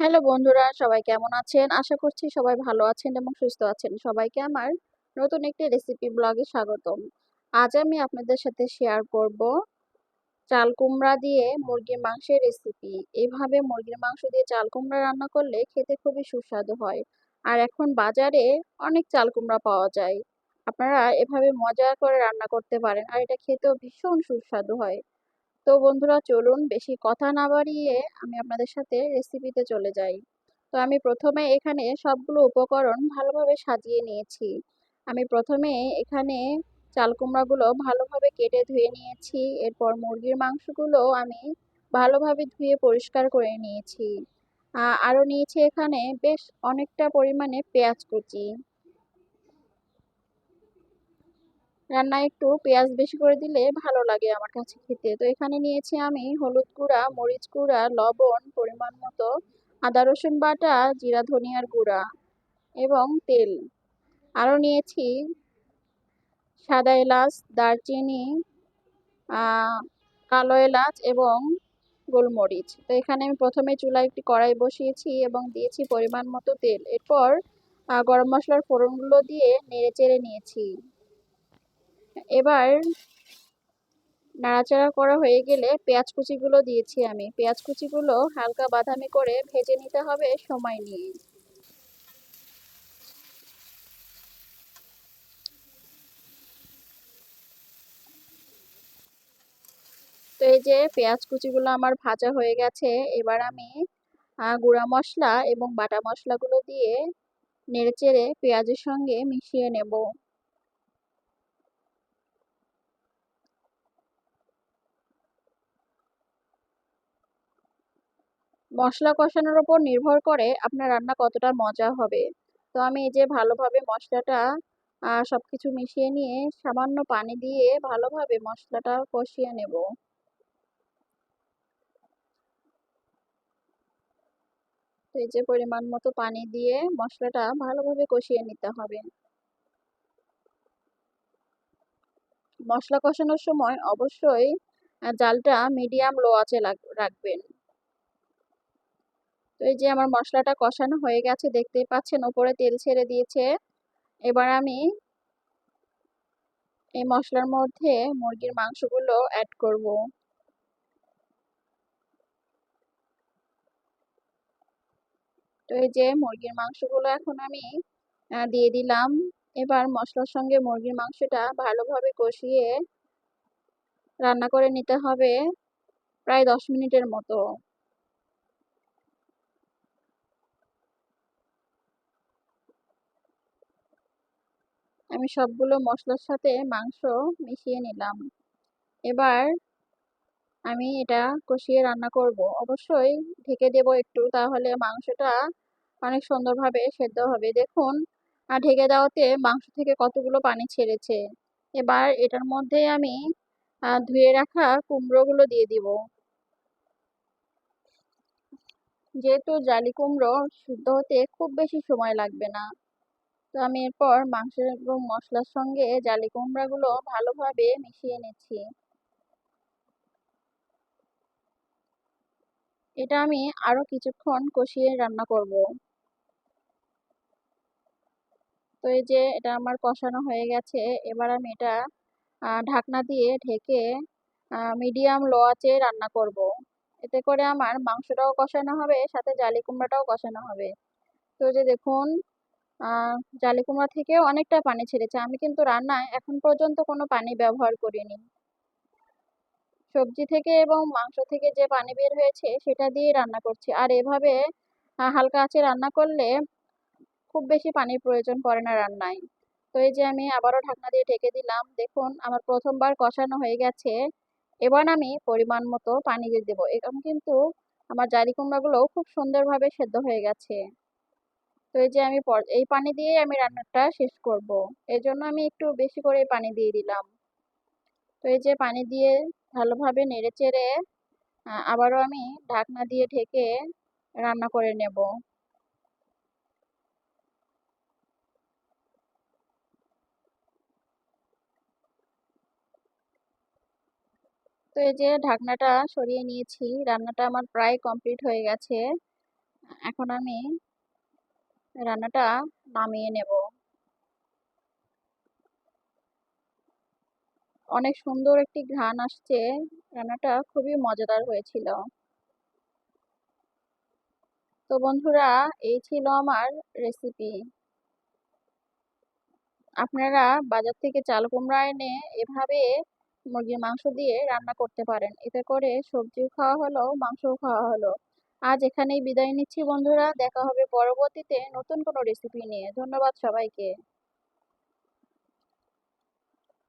Hello বন্ধুরা, সবাই কেমন আছেন? আশা করছি সবাই ভালো আছেন এবং সুস্থ আছেন। সবাইকে আমার নতুন একটি রেসিপি ব্লগে স্বাগতম। আজ আমি আপনাদের সাথে শেয়ার করব চাল কুমড়া দিয়ে মুরগির মাংসের রেসিপি এভাবে মুরগির মাংস দিয়ে চাল কুমড়া রান্না করলে খেতে খুবই সুস্বাদু হয়। আর এখন বাজারে অনেক চাল কুমড়া পাওয়া যায়। আপনারা এভাবে মজা করে রান্না করতে পারেন আর এটা খেতেও ভীষণ সুস্বাদু হয়। তো বন্ধুরা চলুন বেশি কথা না বাড়িয়ে আমি আপনাদের সাথে রেসিপিতে চলে যাই। তো আমি প্রথমে এখানে সবগুলো উপকরণ ভালোভাবে সাজিয়ে নিয়েছি। আমি প্রথমে এখানে চাল কুমড়াগুলো ভালোভাবে কেটে ধুয়ে নিয়েছি। এরপর মুরগির মাংসগুলো আমি ভালোভাবে ধুয়ে পরিষ্কার করে নিয়েছি। আরও নিয়েছি এখানে বেশ অনেকটা পরিমাণে পেঁয়াজ কুচি। রান্নায় একটু পেঁয়াজ বেশি করে দিলে ভালো লাগে আমার কাছে খেতে। তো এখানে নিয়েছি আমি হলুদ গুঁড়া, মরিচ গুঁড়া, লবণ, পরিমাণ মতো আদা, রসুন বাটা, জিরা, ধনিয়ার গুঁড়া এবং তেল। আরও নিয়েছি সাদা এলাচ, দারচিনি কালো এলাচ এবং গোলমরিচ। তো এখানে আমি প্রথমে চুলায় একটি কড়াই বসিয়েছি এবং দিয়েছি পরিমাণ মতো তেল। এরপর গরম মশলার ফোড়নগুলো দিয়ে নেড়ে চেড়ে নিয়েছি। এবার নাড়াচাড়া করা হয়ে গেলে পেঁয়াজ কুচিগুলো দিয়েছি আমি। পেঁয়াজ কুচিগুলো হালকা বাদামি করে ভেজে নিতে হবে সময় নিয়ে। তো এই যে পেঁয়াজ কুচিগুলো আমার ভাজা হয়ে গেছে, এবার আমি গুঁড়া মশলা এবং বাটা মশলাগুলো দিয়ে নেড়েচেড়ে পেঁয়াজের সঙ্গে মিশিয়ে নেব। মশলা কষানোর ওপর নির্ভর করে আপনার রান্না কতটা মজা হবে। তো আমি এই যে ভালোভাবে মশলাটা সব কিছু মিশিয়ে নিয়ে সামান্য পানি দিয়ে ভালোভাবে মশলাটা কষিয়ে নেব। এই যে পরিমাণ মতো পানি দিয়ে মশলাটা ভালোভাবে কষিয়ে নিতে হবে। মশলা কষানোর সময় অবশ্যই জালটা মিডিয়াম লো আঁচে রাখবেন। তো এই যে আমার মশলাটা কষানো হয়ে গেছে, দেখতেই পাচ্ছেন ওপরে তেল ছেড়ে দিয়েছে। এবার আমি এই মশলার মধ্যে মুরগির মাংসগুলো অ্যাড করব। তো এই যে মুরগির মাংসগুলো এখন আমি দিয়ে দিলাম। এবার মশলার সঙ্গে মুরগির মাংসটা ভালোভাবে কষিয়ে রান্না করে নিতে হবে প্রায় দশ মিনিটের মতো। আমি সবগুলো মশলার সাথে মাংস মিশিয়ে নিলাম। এবার আমি এটা কষিয়ে রান্না করব। অবশ্যই ঢেকে দেব একটু, তাহলে মাংসটা অনেক সুন্দরভাবে সেদ্ধ হবে। দেখুন, আর ঢেকে দেওয়াতে মাংস থেকে কতগুলো পানি ছেড়েছে। এবার এটার মধ্যে আমি ধুয়ে রাখা কুমড়োগুলো দিয়ে দিব। যেহেতু জালি কুমড়ো শুদ্ধ হতে খুব বেশি সময় লাগবে না। তো আমি এরপর মাংস এবং মশলার সঙ্গে জালি কুমড়াগুলো ভালোভাবে মিশিয়ে নিচ্ছি। এটা আমি আরও কিছুক্ষণ কষিয়ে রান্না করব। তো এই যে এটা আমার কষানো হয়ে গেছে, এবার আমি এটা ঢাকনা দিয়ে ঢেকে মিডিয়াম লো আঁচে রান্না করব। এতে করে আমার মাংসটাও কষানো হবে, সাথে জালি কুমড়াটাও কষানো হবে। তো যে দেখুন জালি কুমড়া থেকে অনেকটা পানি ছেড়েছে। আমি কিন্তু রান্নায় এখন পর্যন্ত কোনো পানি ব্যবহার করিনি। সবজি থেকে এবং মাংস থেকে যে পানি বের হয়েছে, সেটা দিয়ে রান্না করছি। আর এভাবে হালকা আঁচে রান্না করলে খুব বেশি পানির প্রয়োজন পড়ে না রান্নায়। তো এই যে আমি আবারও ঢাকনা দিয়ে ঢেকে দিলাম, দেখুন আমার প্রথমবার কষানো হয়ে গেছে। এবার আমি পরিমাণ মতো পানি দিয়ে দেবো। এখন কিন্তু আমার জারি কুমড়াগুলো খুব সুন্দরভাবে সেদ্ধ হয়ে গেছে। তো এই যে আমি এই পানি দিয়ে আমি রান্নাটা শেষ করব। এই জন্য আমি একটু বেশি করে পানি দিয়ে দিলাম। তো এই যে পানি দিয়ে ভালোভাবে নেড়ে চেড়ে আবারও আমি ঢাকনা দিয়ে ঢেকে রান্না করে নেব। তো এই যে ঢাকনাটা সরিয়ে নিয়েছি, রান্নাটা আমার প্রায় কমপ্লিট হয়ে গেছে। এখন আমি রান্নাটা নামিয়ে নেব। অনেক সুন্দর একটি ঘ্রাণ আসছে। রান্নাটা খুবই মজাদার হয়েছিল। তো বন্ধুরা, এই ছিল আমার রেসিপি আপনারা বাজার থেকে চাল কুমড়া এনে এভাবে মুরগির মাংস দিয়ে রান্না করতে পারেন। এতে করে সবজিও খাওয়া হলো, মাংসও খাওয়া হলো। আজ এখানেই বিদায় নিচ্ছি বন্ধুরা দেখা হবে পরবর্তীতে নতুন কোনো রেসিপি নিয়ে। ধন্যবাদ সবাইকে।